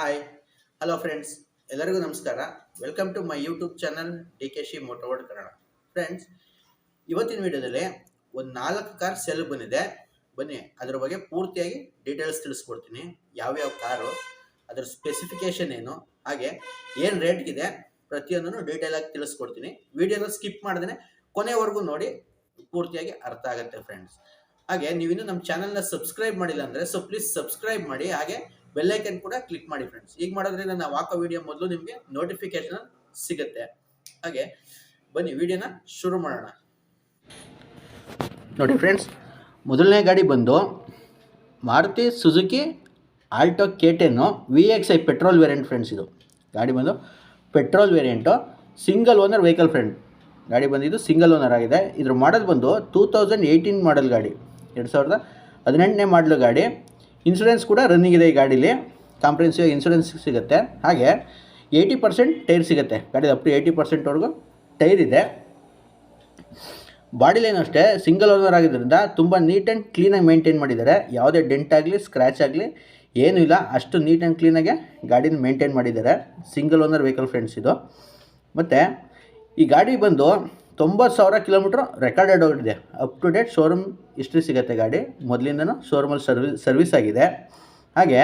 Hi hello friends ಎಲ್ಲರಿಗೂ ನಮಸ್ಕಾರ. Welcome to my YouTube channel D K she ಮೋಟೋವರ್ಡ್ Kannada friends ಇವತ್ತಿನ ವಿಡಿಯೋದಲ್ಲಿ ಒಂದು ನಾಲ್ಕು ಕಾರ್ ಸೆಲ್ ಬಂದಿದೆ. ಬನ್ನಿ, ಅದರ ಬಗ್ಗೆ ಪೂರ್ತಿಯಾಗಿ ಡೀಟೇಲ್ಸ್ ತಿಳಿಸ್ಕೊಡ್ತೀನಿ. ಯಾವ್ಯಾವ ಕಾರು ಅದರ ಸ್ಪೆಸಿಫಿಕೇಶನ್ ಏನು, ಹಾಗೆ ಏನು ರೇಟ್ಗಿದೆ ಪ್ರತಿಯೊಂದನ್ನು ಡೀಟೇಲ್ ಆಗಿ ತಿಳಿಸ್ಕೊಡ್ತೀನಿ. ವಿಡಿಯೋನ ಸ್ಕಿಪ್ ಮಾಡಿದ್ರೆ ಕೊನೆವರೆಗೂ ನೋಡಿ, ಪೂರ್ತಿಯಾಗಿ ಅರ್ಥ ಆಗುತ್ತೆ ಫ್ರೆಂಡ್ಸ್ ಹಾಗೆ ನೀವಿನ್ನೂ ನಮ್ಮ ಚಾನಲ್ನ ಸಬ್ಸ್ಕ್ರೈಬ್ ಮಾಡಿಲ್ಲ ಅಂದರೆ ಸೊ ಪ್ಲೀಸ್ ಸಬ್ಸ್ಕ್ರೈಬ್ ಮಾಡಿ. ಹಾಗೆ ಬೆಲ್ಲೈಕನ್ ಕೂಡ ಕ್ಲಿಕ್ ಮಾಡಿ ಫ್ರೆಂಡ್ಸ್ ಈಗ ಮಾಡೋದ್ರಿಂದ ನಾವು ಹಾಕೋ ವಿಡಿಯೋ ಮೊದಲು ನಿಮಗೆ ನೋಟಿಫಿಕೇಶನ್ ಸಿಗುತ್ತೆ. ಹಾಗೆ, ಬನ್ನಿ ವಿಡಿಯೋನ ಶುರು ಮಾಡೋಣ. ನೋಡಿ ಫ್ರೆಂಡ್ಸ್ ಮೊದಲನೇ ಗಾಡಿ ಬಂದು Maruti Suzuki Alto K ten V X I petrol variant friends ಇದು. ಗಾಡಿ ಬಂದು petrol variant single owner vehicle friend ಗಾಡಿ ಬಂದಿದ್ದು ಸಿಂಗಲ್ ಓನರ್ ಆಗಿದೆ. ಇದ್ರ ಮಾಡೋದು ಬಂದು ಟೂ ತೌಸಂಡ್ ಏಯ್ಟೀನ್ ಮಾಡಲ್ ಗಾಡಿ. ಎರಡು ಸಾವಿರದ ಹದಿನೆಂಟನೇ ಮಾಡಲು ಗಾಡಿ. ಇನ್ಸೂರೆನ್ಸ್ ಕೂಡ ರನ್ನಿಂಗ್ ಇದೆ ಈ ಗಾಡೀಲಿ. ಕಾಂಪ್ರೆನ್ಸಿವ್ ಇನ್ಸೂರೆನ್ಸ್ ಸಿಗುತ್ತೆ. ಹಾಗೆ ಏಯ್ಟಿ ಪರ್ಸೆಂಟ್ ಟೈರ್ ಸಿಗುತ್ತೆ. ಗಾಡಿ ಅಪ್ ಟು ಏಯ್ಟಿ ಪರ್ಸೆಂಟ್ವರೆಗೂ ಟೈರ್ ಇದೆ. ಬಾಡಿ ಲೈನ್ ಅಷ್ಟೇ ಸಿಂಗಲ್ ಓನರ್ ಆಗಿದ್ದರಿಂದ ತುಂಬ ನೀಟ್ ಆ್ಯಂಡ್ ಕ್ಲೀನಾಗಿ ಮೇಂಟೈನ್ ಮಾಡಿದ್ದಾರೆ. ಯಾವುದೇ ಡೆಂಟ್ ಆಗಲಿ ಸ್ಕ್ರ್ಯಾಚ್ ಆಗಲಿ, ಏನೂ ಇಲ್ಲ. ಅಷ್ಟು ನೀಟ್ ಆ್ಯಂಡ್ ಕ್ಲೀನಾಗೆ ಗಾಡಿನ ಮೇಂಟೈನ್ ಮಾಡಿದ್ದಾರೆ. ಸಿಂಗಲ್ ಓನರ್ ವೆಹಿಕಲ್ ಫ್ರೆಂಡ್ಸ್ ಇದು. ಮತ್ತು ಈ ಗಾಡಿ ಬಂದು ತೊಂಬತ್ತು ಸಾವಿರ ಕಿಲೋಮೀಟ್ರ್ ರೆಕಾರ್ಡೆಡ್ ಆಗಿದೆ. Up to date showroom history ಸಿಗುತ್ತೆ ಗಾಡಿ. ಮೊದಲಿಂದನೂ ಶೋರೂಮಲ್ಲಿ ಸರ್ವಿಸ್ ಸರ್ವಿಸ್ ಆಗಿದೆ. ಹಾಗೆ,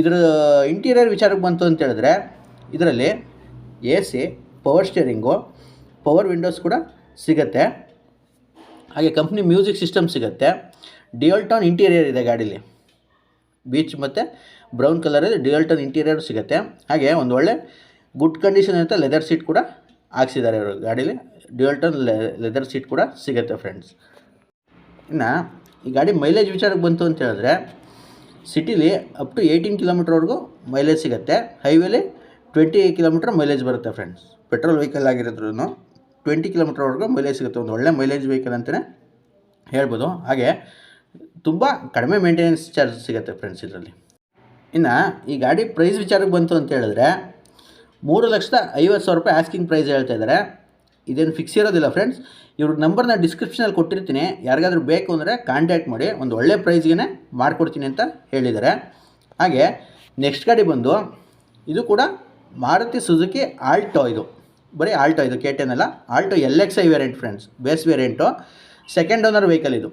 ಇದರ ಇಂಟೀರಿಯರ್ ವಿಚಾರಕ್ಕೆ ಬಂತು ಅಂತ ಹೇಳಿದ್ರೆ, ಇದರಲ್ಲಿ A C power steering power windows ಕೂಡ ಸಿಗುತ್ತೆ. ಹಾಗೆ ಕಂಪ್ನಿ ಮ್ಯೂಸಿಕ್ ಸಿಸ್ಟಮ್ ಸಿಗುತ್ತೆ. ಡಿಯೋಲ್ಟಾನ್ ಟೌನ್ ಇಂಟೀರಿಯರ್ ಇದೆ ಗಾಡೀಲಿ. ಬೀಚ್ ಮತ್ತು ಬ್ರೌನ್ ಕಲರಲ್ಲಿ ಡಿಯಲ್ ಟೌನ್ ಇಂಟೀರಿಯರ್ ಸಿಗುತ್ತೆ. ಹಾಗೆ ಒಂದು ಒಳ್ಳೆ ಗುಡ್ ಕಂಡೀಷನ್ ಇರುತ್ತೆ ಲೆದರ್ ಸೀಟ್ ಕೂಡ ಹಾಕ್ಸಿದ್ದಾರೆ ಇವರು ಗಾಡೀಲಿ. ಡ್ಯುಯಲ್ ಟನ್ ಲೆದರ್ ಸೀಟ್ ಕೂಡ ಸಿಗುತ್ತೆ ಫ್ರೆಂಡ್ಸ್ ಇನ್ನು ಈ ಗಾಡಿ ಮೈಲೇಜ್ ವಿಚಾರಕ್ಕೆ ಬಂತು ಅಂತ ಹೇಳಿದ್ರೆ ಸಿಟಿಲಿ ಅಪ್ ಟು ಏಯ್ಟೀನ್ ಕಿಲೋಮೀಟ್ರ್ವರೆಗೂ ಮೈಲೇಜ್ ಸಿಗುತ್ತೆ. ಹೈವೇಲಿ ಟ್ವೆಂಟಿ ಕಿಲೋಮೀಟ್ರ್ ಮೈಲೇಜ್ ಬರುತ್ತೆ ಫ್ರೆಂಡ್ಸ್ ಪೆಟ್ರೋಲ್ ವೆಹಿಕಲ್ ಆಗಿರೋದ್ರೂ ಟ್ವೆಂಟಿ ಕಿಲೋಮೀಟ್ರ್ವರೆಗೂ ಮೈಲೇಜ್ ಸಿಗುತ್ತೆ. ಒಂದು ಒಳ್ಳೆ ಮೈಲೇಜ್ ವೆಹಿಕಲ್ ಅಂತಲೇ ಹೇಳ್ಬೋದು. ಹಾಗೆ ತುಂಬ ಕಡಿಮೆ ಮೇಂಟೆನೆನ್ಸ್ ಚಾರ್ಜ್ ಸಿಗುತ್ತೆ ಫ್ರೆಂಡ್ಸ್ ಇದರಲ್ಲಿ. ಇನ್ನು ಈ ಗಾಡಿ ಪ್ರೈಸ್ ವಿಚಾರಕ್ಕೆ ಬಂತು ಅಂತ ಹೇಳಿದ್ರೆ ಮೂರು ಲಕ್ಷದ ಐವತ್ತು ಸಾವಿರ ರೂಪಾಯಿ ಆಸ್ಕಿಂಗ್ ಪ್ರೈಸ್ ಹೇಳ್ತಾ ಇದ್ದಾರೆ. ಇದೇನು ಫಿಕ್ಸ್ ಇರೋದಿಲ್ಲ ಫ್ರೆಂಡ್ಸ್ ಇವ್ರ ನಂಬರ್ನ ಡಿಸ್ಕ್ರಿಪ್ಷನಲ್ಲಿ ಕೊಟ್ಟಿರ್ತೀನಿ. ಯಾರಿಗಾದ್ರೂ ಬೇಕು ಅಂದರೆ ಕಾಂಟ್ಯಾಕ್ಟ್ ಮಾಡಿ, ಒಂದು ಒಳ್ಳೆ ಪ್ರೈಸ್ಗೆ ಮಾಡಿಕೊಡ್ತೀನಿ ಅಂತ ಹೇಳಿದ್ದಾರೆ. ಹಾಗೆ ನೆಕ್ಸ್ಟ್ ಗಾಡಿ ಬಂದು, ಇದು ಕೂಡ ಮಾರುತಿ ಸುಜುಕಿ ಆಲ್ಟೋ ಇದು. ಬರೀ ಆಲ್ಟೋ ಇದು ಕೆ ಟೆನ್ ಅಲ್ಲ. Alto L X I variant friends base variant second owner vehicle ಇದು.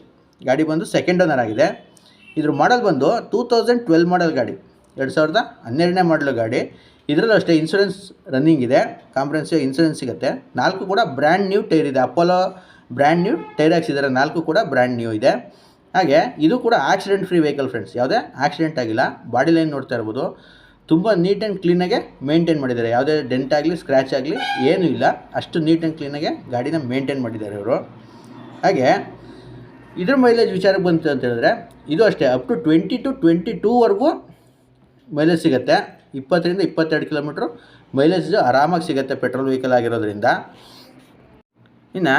ಗಾಡಿ ಬಂದು ಸೆಕೆಂಡ್ ಓನರ್ ಆಗಿದೆ. ಇದ್ರ ಮಾಡಲ್ ಬಂದು ಟೂ ತೌಸಂಡ್ ಟ್ವೆಲ್ ಮಾಡಲ್ ಗಾಡಿ. ಎರಡು ಸಾವಿರದ ಹನ್ನೆರಡನೇ ಮಾಡಲು ಗಾಡಿ. ಇದರಲ್ಲೂ ಅಷ್ಟೇ ಇನ್ಸೂರೆನ್ಸ್ ರನ್ನಿಂಗ್ ಇದೆ ಕಾಂಪ್ರೆನ್ಸಿವ್ ಇನ್ಸೂರೆನ್ಸ್ ಸಿಗುತ್ತೆ. ನಾಲ್ಕು ಕೂಡ ಬ್ರ್ಯಾಂಡ್ ನ್ಯೂ ಟೈರ್ ಇದೆ. ಅಪೋಲೋ ಬ್ರ್ಯಾಂಡ್ ನ್ಯೂ ಟೈರ್ ಹಾಕ್ಸಿದ್ದಾರೆ. ನಾಲ್ಕು ಕೂಡ ಬ್ರ್ಯಾಂಡ್ ನ್ಯೂ ಇದೆ. ಹಾಗೆ ಇದು ಕೂಡ ಆಕ್ಸಿಡೆಂಟ್ ಫ್ರೀ ವೆಹಿಕಲ್ ಫ್ರೆಂಡ್ಸ್ ಯಾವುದೇ ಆಕ್ಸಿಡೆಂಟ್ ಆಗಿಲ್ಲ. ಬಾಡಿ ಲೈನ್ ನೋಡ್ತಾ ಇರ್ಬೋದು. ತುಂಬ ನೀಟ್ ಆ್ಯಂಡ್ ಕ್ಲೀನಾಗೆ ಮೇಂಟೈನ್ ಮಾಡಿದ್ದಾರೆ. ಯಾವುದೇ ಡೆಂಟ್ ಆಗಲಿ ಸ್ಕ್ರ್ಯಾಚ್ ಆಗಲಿ ಏನೂ ಇಲ್ಲ. ಅಷ್ಟು ನೀಟ್ ಆ್ಯಂಡ್ ಕ್ಲೀನಾಗೆ ಗಾಡಿನ ಮೇಂಟೈನ್ ಮಾಡಿದ್ದಾರೆ ಇವರು. ಹಾಗೆ ಇದ್ರ ಮೈಲೇಜ್ ವಿಚಾರಕ್ಕೆ ಬಂತು ಅಂತ ಹೇಳಿದ್ರೆ, ಇದು ಅಷ್ಟೇ up to twenty two twenty ಟೂವರೆಗೂ mileage ಸಿಗುತ್ತೆ. ಇಪ್ಪತ್ತರಿಂದ ಇಪ್ಪತ್ತೆರಡು ಕಿಲೋಮೀಟ್ರು ಮೈಲೇಜ್ ಆರಾಮಾಗಿ ಸಿಗುತ್ತೆ ಪೆಟ್ರೋಲ್ ವೆಹಿಕಲ್ ಆಗಿರೋದ್ರಿಂದ. ಇನ್ನು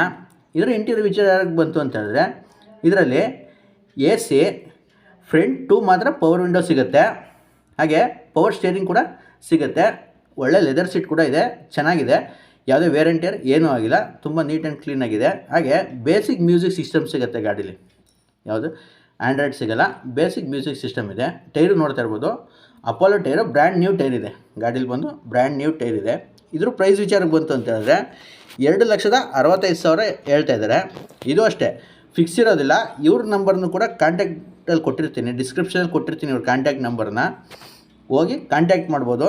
ಇದರ ಇಂಟೀರಿಯರ್ ವಿಚಾರಕ್ಕೆ ಬಂತು ಅಂತ ಹೇಳಿದ್ರೆ, ಇದರಲ್ಲಿ ಎ ಸಿ ಫ್ರಂಟ್ ಟೂ ಮಾತ್ರ ಪವರ್ ವಿಂಡೋ ಸಿಗುತ್ತೆ. ಹಾಗೆ ಪವರ್ ಸ್ಟೇರಿಂಗ್ ಕೂಡ ಸಿಗುತ್ತೆ. ಒಳ್ಳೆ ಲೆದರ್ ಸೀಟ್ ಕೂಡ ಇದೆ, ಚೆನ್ನಾಗಿದೆ. ಯಾವುದೇ ವೇರಂಟಿಯರ್ ಏನೂ ಆಗಿಲ್ಲ, ತುಂಬ ನೀಟ್ ಆ್ಯಂಡ್ ಕ್ಲೀನಾಗಿದೆ ಹಾಗೆ ಬೇಸಿಕ್ ಮ್ಯೂಸಿಕ್ ಸಿಸ್ಟಮ್ ಸಿಗುತ್ತೆ ಗಾಡೀಲಿ. ಯಾವುದು? ಆ್ಯಂಡ್ರಾಯ್ಡ್ ಸಿಗೋಲ್ಲ ಬೇಸಿಕ್ ಮ್ಯೂಸಿಕ್ ಸಿಸ್ಟಮ್ ಇದೆ. ಟೈರು ನೋಡ್ತಾ ಇರ್ಬೋದು. Apollo tyre brand new tyre ಇದೆ. ಗಾಡೀಲಿ ಬಂದು ಬ್ರ್ಯಾಂಡ್ ನ್ಯೂ ಟೈರ್ ಇದೆ. ಇದ್ರ ಪ್ರೈಸ್ ವಿಚಾರಕ್ಕೆ ಬಂತು ಅಂತ ಹೇಳಿದ್ರೆ ಎರಡು ಲಕ್ಷದ ಅರವತ್ತೈದು ಸಾವಿರ ಹೇಳ್ತಾ ಇದ್ದಾರೆ. ಇದು ಅಷ್ಟೇ. ಫಿಕ್ಸ್ ಇರೋದಿಲ್ಲ. ಇವ್ರ ನಂಬರ್ನು ಕೂಡ ಕಾಂಟ್ಯಾಕ್ಟಲ್ಲಿ ಕೊಟ್ಟಿರ್ತೀನಿ. ಡಿಸ್ಕ್ರಿಪ್ಷನಲ್ಲಿ ಕೊಟ್ಟಿರ್ತೀನಿ ಇವ್ರ ಕಾಂಟ್ಯಾಕ್ಟ್ ನಂಬರ್ನ ಹೋಗಿ ಕಾಂಟ್ಯಾಕ್ಟ್ ಮಾಡ್ಬೋದು.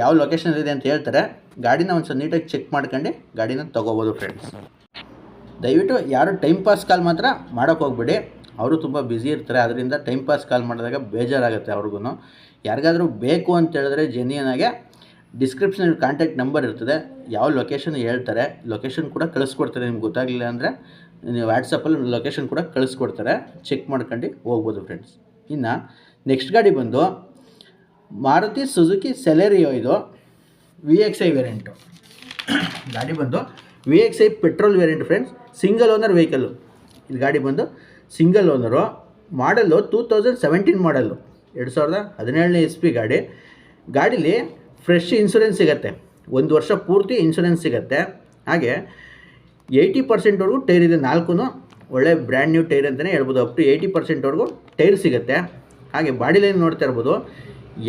ಯಾವ ಲೊಕೇಶನ್ ಇದೆ ಅಂತ ಹೇಳ್ತಾರೆ. ಗಾಡಿನ ಒಂದು ಸ್ವಲ್ಪ ನೀಟಾಗಿ ಚೆಕ್ ಮಾಡ್ಕೊಂಡು ಗಾಡಿನ ತೊಗೋಬೋದು ಫ್ರೆಂಡ್ಸ್ ದಯವಿಟ್ಟು ಯಾರು ಟೈಮ್ ಪಾಸ್ ಕಾಲ್ ಮಾತ್ರ ಮಾಡೋಕ್ಕೆ ಹೋಗ್ಬೇಡಿ. ಅವರು ತುಂಬ ಬ್ಯುಸಿ ಇರ್ತಾರೆ. ಅದರಿಂದ ಟೈಮ್ ಪಾಸ್ ಕಾಲ್ ಮಾಡಿದಾಗ ಬೇಜಾರಾಗುತ್ತೆ ಅವ್ರಿಗೂ ಯಾರಿಗಾದರೂ ಬೇಕು ಅಂತ ಹೇಳಿದ್ರೆ ಜೆನ್ಯನಾಗೆ ಡಿಸ್ಕ್ರಿಪ್ಷನಲ್ಲಿ ಕಾಂಟ್ಯಾಕ್ಟ್ ನಂಬರ್ ಇರ್ತದೆ. ಯಾವ ಲೊಕೇಶನ್ ಹೇಳ್ತಾರೆ. ಲೊಕೇಶನ್ ಕೂಡ ಕಳಿಸ್ಕೊಡ್ತಾರೆ ನಿಮ್ಗೆ ಗೊತ್ತಾಗಲಿಲ್ಲ ಅಂದರೆ. ನೀವು ವ್ಯಾಟ್ಸಪ್ಪಲ್ಲಿ ಲೊಕೇಶನ್ ಕೂಡ ಕಳಿಸ್ಕೊಡ್ತಾರೆ. ಚೆಕ್ ಮಾಡ್ಕೊಂಡು ಹೋಗ್ಬೋದು ಫ್ರೆಂಡ್ಸ್ ಇನ್ನು ನೆಕ್ಸ್ಟ್ ಗಾಡಿ ಬಂದು ಮಾರುತಿ ಸುಜುಕಿ ಸೆಲೆರಿಯೋ ಇದು. ವಿ ಎಕ್ಸ್ ಐ ವೇರಿಯಂಟು ಗಾಡಿ ಬಂದು V X I petrol variant friends single owner vehicle ಇದು ಗಾಡಿ ಬಂದು single owner model two thousand seventeen model ಎರಡು ಸಾವಿರದ ಹದಿನೇಳನೇ ಎಸ್ ಪಿ ಗಾಡಿ. ಗಾಡೀಲಿ ಫ್ರೆಶ್ ಇನ್ಸೂರೆನ್ಸ್ ಸಿಗುತ್ತೆ. ಒಂದು ವರ್ಷ ಪೂರ್ತಿ ಇನ್ಸೂರೆನ್ಸ್ ಸಿಗುತ್ತೆ. ಹಾಗೆ ಏಯ್ಟಿ ಪರ್ಸೆಂಟ್ವರೆಗೂ ಟೈರ್ ಇದೆ ನಾಲ್ಕು ಒಳ್ಳೆ ಬ್ರ್ಯಾಂಡ್ ನ್ಯೂ ಟೈರ್ ಅಂತಲೇ ಹೇಳ್ಬೋದು. ಅಪ್ ಟು ಏಯ್ಟಿ ಪರ್ಸೆಂಟ್ವರೆಗೂ ಟೈರ್ ಸಿಗುತ್ತೆ. ಹಾಗೆ ಬಾಡಿ ನೋಡ್ತಾ ಇರ್ಬೋದು.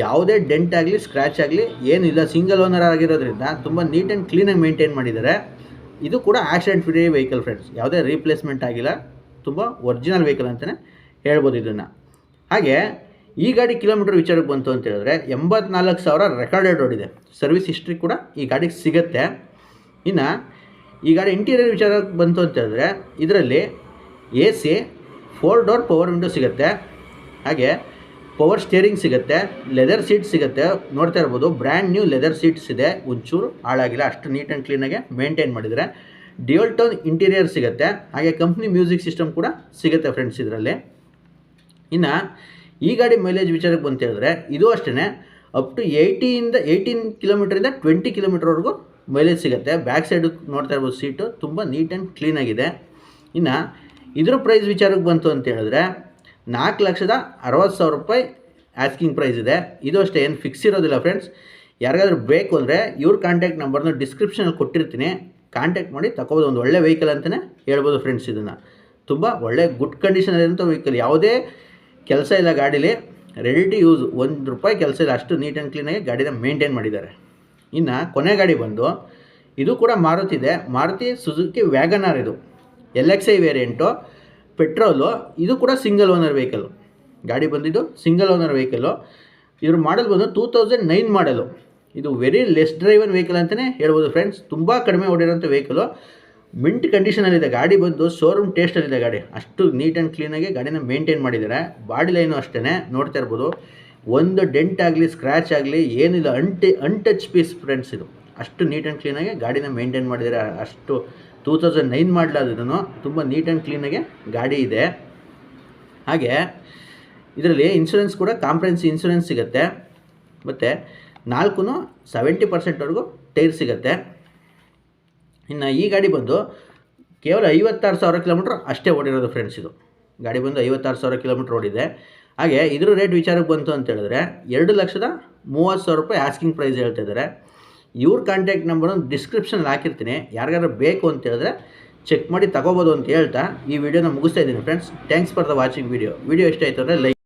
ಯಾವುದೇ ಡೆಂಟ್ ಆಗಲಿ ಸ್ಕ್ರ್ಯಾಚ್ ಆಗಲಿ ಏನಿಲ್ಲ ಸಿಂಗಲ್ ಓನರ್ ಆಗಿರೋದ್ರಿಂದ ತುಂಬ ನೀಟ್ ಆ್ಯಂಡ್ ಕ್ಲೀನಾಗಿ ಮೇಂಟೈನ್ ಮಾಡಿದ್ದಾರೆ. ಇದು ಕೂಡ ಆಕ್ಸಿಡೆಂಟ್ ಫ್ರೀ ವೆಹಿಕಲ್ ಫ್ರೆಂಡ್ಸ್ ಯಾವುದೇ ರೀಪ್ಲೇಸ್ಮೆಂಟ್ ಆಗಿಲ್ಲ. ತುಂಬ ಒರಿಜಿನಲ್ ವೆಹಿಕಲ್ ಅಂತಲೇ ಹೇಳ್ಬೋದು ಇದನ್ನು. ಹಾಗೆ, ಈ ಗಾಡಿ ಕಿಲೋಮೀಟರ್ ವಿಚಾರಕ್ಕೆ ಬಂತು ಅಂತ ಹೇಳಿದ್ರೆ ಎಂಬತ್ನಾಲ್ಕು ಸಾವಿರ ರೆಕಾರ್ಡೆಡ್ ಓಡಿದೆ ಸರ್ವಿಸ್ ಹಿಸ್ಟ್ರಿ ಕೂಡ ಈ ಗಾಡಿಗೆ ಸಿಗುತ್ತೆ. ಇನ್ನು, ಈ ಗಾಡಿ ಇಂಟೀರಿಯರ್ ವಿಚಾರಕ್ಕೆ ಬಂತು ಅಂತ ಹೇಳಿದ್ರೆ ಇದರಲ್ಲಿ A C four door power window ಸಿಗುತ್ತೆ. ಹಾಗೆ ಪವರ್ ಸ್ಟೇರಿಂಗ್ ಸಿಗುತ್ತೆ ಲೆದರ್ ಸೀಟ್ ಸಿಗುತ್ತೆ. ನೋಡ್ತಾ ಇರ್ಬೋದು ಬ್ರ್ಯಾಂಡ್ ನ್ಯೂ ಲೆದರ್ ಸೀಟ್ಸ್ ಇದೆ. ಒಂಚೂರು ಹಾಳಾಗಿಲ್ಲ, ಅಷ್ಟು ನೀಟ್ ಆ್ಯಂಡ್ ಕ್ಲೀನಾಗೆ ಮೇಂಟೈನ್ ಮಾಡಿದರೆ. ಡಿಯೋಲ್ ಟೋನ್ ಇಂಟೀರಿಯರ್ ಸಿಗುತ್ತೆ. ಹಾಗೆ ಕಂಪ್ನಿ ಮ್ಯೂಸಿಕ್ ಸಿಸ್ಟಮ್ ಕೂಡ ಸಿಗುತ್ತೆ ಫ್ರೆಂಡ್ಸ್ ಇದರಲ್ಲಿ. ಇನ್ನು ಈ ಗಾಡಿ ಮೈಲೇಜ್ ವಿಚಾರಕ್ಕೆ ಬಂತ ಹೇಳಿದ್ರೆ ಇದು ಅಷ್ಟೇ ಅಪ್ ಟು ಏಯ್ಟಿಯಿಂದ ಏಯ್ಟೀನ್ ಕಿಲೋಮೀಟ್ರಿಂದ ಟ್ವೆಂಟಿ ಕಿಲೋಮೀಟ್ರ್ವರೆಗೂ ಮೈಲೇಜ್ ಸಿಗುತ್ತೆ. ಬ್ಯಾಕ್ ಸೈಡ್ ನೋಡ್ತಾ ಇರ್ಬೋದು ಸೀಟು ತುಂಬ ನೀಟ್ ಆ್ಯಂಡ್ ಕ್ಲೀನಾಗಿದೆ ಇನ್ನು ಇದ್ರ ಪ್ರೈಸ್ ವಿಚಾರಕ್ಕೆ ಬಂತು ಅಂತ ಹೇಳಿದ್ರೆ ನಾಲ್ಕು ಲಕ್ಷದ ಅರವತ್ತು ಸಾವಿರ ರೂಪಾಯಿ ಆಸ್ಕಿಂಗ್ ಪ್ರೈಸ್ ಇದೆ. ಇದು ಅಷ್ಟೇ, ಏನು ಫಿಕ್ಸ್ ಇರೋದಿಲ್ಲ ಫ್ರೆಂಡ್ಸ್. ಯಾರಿಗಾದ್ರೂ ಬೇಕು ಅಂದರೆ ಇವ್ರ ಕಾಂಟ್ಯಾಕ್ಟ್ ನಂಬರ್ನ ಡಿಸ್ಕ್ರಿಪ್ಷನಲ್ಲಿ ಕೊಟ್ಟಿರ್ತೀನಿ. ಕಾಂಟ್ಯಾಕ್ಟ್ ಮಾಡಿ ತಗೋಬೋದು ಒಂದು ಒಳ್ಳೆ ವೆಹಿಕಲ್ ಅಂತಲೇ ಹೇಳ್ಬೋದು ಫ್ರೆಂಡ್ಸ್ ಇದನ್ನು. ತುಂಬ ಒಳ್ಳೆ ಗುಡ್ ಕಂಡೀಷನಲ್ಲಿರೋಂಥ ವೆಹಿಕಲ್ ಯಾವುದೇ ಕೆಲಸ ಇಲ್ಲ ಗಾಡೀಲಿ ರೆಡಿ ಯೂಸ್ ಒಂದು ರೂಪಾಯಿ ಕೆಲಸ ಇಲ್ಲ, ಅಷ್ಟು ನೀಟ್ ಆ್ಯಂಡ್ ಕ್ಲೀನಾಗಿ ಗಾಡಿನ ಮೇಂಟೈನ್ ಮಾಡಿದ್ದಾರೆ. ಇನ್ನು ಕೊನೆ ಗಾಡಿ ಬಂದು, ಇದು ಕೂಡ ಮಾರುತಿ ಇದೆ. ಮಾರುತಿ ಸುಜುಕಿ ವ್ಯಾಗನಾರ್ ಇದು. L X I variant petrol ಇದು ಕೂಡ ಸಿಂಗಲ್ ಓನರ್ ವೆಹಿಕಲ್ಲು ಗಾಡಿ ಬಂದಿದ್ದು ಸಿಂಗಲ್ ಓನರ್ ವೆಹಿಕಲ್ಲು ಇದ್ರ ಮಾಡಲ್ ಬಂದು ಟೂ ತೌಸಂಡ್ ನೈನ್ ಮಾಡಲು ಇದು ವೆರಿ ಲೆಸ್ ಡ್ರೈವನ್ ವೆಹಿಕಲ್ ಅಂತಲೇ ಹೇಳ್ಬೋದು ಫ್ರೆಂಡ್ಸ್ ತುಂಬ ಕಡಿಮೆ ಓಡಿರೋಂಥ ವೆಹಿಕಲು ಮಿಂಟ್ ಕಂಡೀಷನಲ್ಲಿದೆ ಗಾಡಿ ಬಂದು ಶೋರೂಮ್ ಟೇಸ್ಟಲ್ಲಿದೆ ಗಾಡಿ. ಅಷ್ಟು ನೀಟ್ ಆ್ಯಂಡ್ ಕ್ಲೀನಾಗಿ ಗಾಡಿನ ಮೇಂಟೈನ್ ಮಾಡಿದ್ದಾರೆ. ಬಾಡಿ ಲೈನು ಅಷ್ಟೇ ನೋಡ್ತಾ ಇರ್ಬೋದು. ಒಂದು ಡೆಂಟ್ ಆಗಲಿ ಸ್ಕ್ರ್ಯಾಚ್ ಆಗಲಿ, ಏನಿಲ್ಲ ಅಂಟಿ ಅನ್ಟಚ್ ಪೀಸ್ ಫ್ರೆಂಡ್ಸ್ ಇದು. ಅಷ್ಟು ನೀಟ್ ಆ್ಯಂಡ್ ಕ್ಲೀನಾಗಿ ಗಾಡಿನ ಮೇಂಟೈನ್ ಮಾಡಿದ್ದಾರೆ. ಅಷ್ಟು ಟೂ ತೌಸಂಡ್ ನೈನ್ ಮಾಡಲಾದ್ರೂ ತುಂಬ ನೀಟ್ ಆ್ಯಂಡ್ ಕ್ಲೀನಾಗೆ ಗಾಡಿ ಇದೆ. ಹಾಗೆ, ಇದರಲ್ಲಿ ಇನ್ಶೂರೆನ್ಸ್ ಕೂಡ ಕಾಂಪ್ರೆನ್ಸಿ ಇನ್ಶೂರೆನ್ಸ್ ಸಿಗುತ್ತೆ. ಮತ್ತು ನಾಲ್ಕು ಸೆವೆಂಟಿ ಪರ್ಸೆಂಟ್ವರೆಗೂ ಟೈರ್ ಸಿಗುತ್ತೆ. ಇನ್ನು ಈ ಗಾಡಿ ಬಂದು ಕೇವಲ ಐವತ್ತಾರು ಸಾವಿರ ಕಿಲೋಮೀಟ್ರ್ ಅಷ್ಟೇ ಓಡಿರೋದು ಫ್ರೆಂಡ್ಸ್ ಇದು. ಗಾಡಿ ಬಂದು ಐವತ್ತಾರು ಸಾವಿರ ಕಿಲೋಮೀಟ್ರ್ ಓಡಿದೆ. ಹಾಗೆ ಇದ್ರ ರೇಟ್ ವಿಚಾರಕ್ಕೆ ಬಂತು ಅಂತ ಹೇಳಿದ್ರೆ ಎರಡು ಲಕ್ಷದ ಮೂವತ್ತು ಸಾವಿರ ರೂಪಾಯಿ ಆಸ್ಕಿಂಗ್ ಪ್ರೈಸ್ ಹೇಳ್ತಾ ಇದ್ದಾರೆ. ಇವ್ರ ಕಾಂಟ್ಯಾಕ್ಟ್ ನಂಬರನ್ನು ಡಿಸ್ಕ್ರಿಪ್ಷನಲ್ಲಿ ಹಾಕಿರ್ತೀನಿ. ಯಾರಿಗಾದ್ರೂ ಬೇಕು ಅಂತ ಹೇಳಿದ್ರೆ ಚೆಕ್ ಮಾಡಿ ತಗೋಬೋದು ಅಂತ ಹೇಳ್ತಾ ಈ ವಿಡಿಯೋನ ಮುಗಿಸ್ತಾ ಇದ್ದೀನಿ friends thanks for the watching video video ಇಷ್ಟ ಆಯಿತು ಅಂದರೆ ಲೈಕ್